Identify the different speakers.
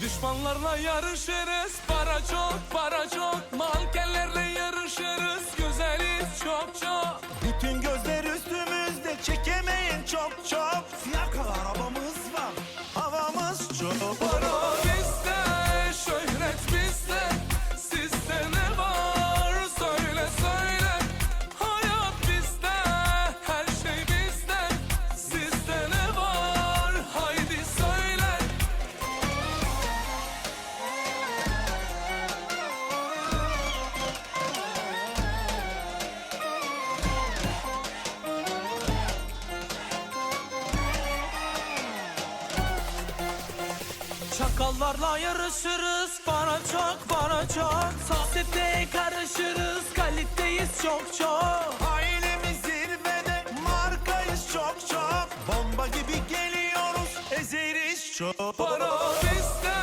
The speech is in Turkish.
Speaker 1: Düşmanlarla yarışırız Para
Speaker 2: Çakallarla yarışırız. Para çok para çok. Sosyeteye karışırız. Kaliteyiz çok çok.
Speaker 3: Ailemiz zirvede markayız çok çok. Bomba gibi geliyoruz. Ezeriz çok.
Speaker 1: Para bizde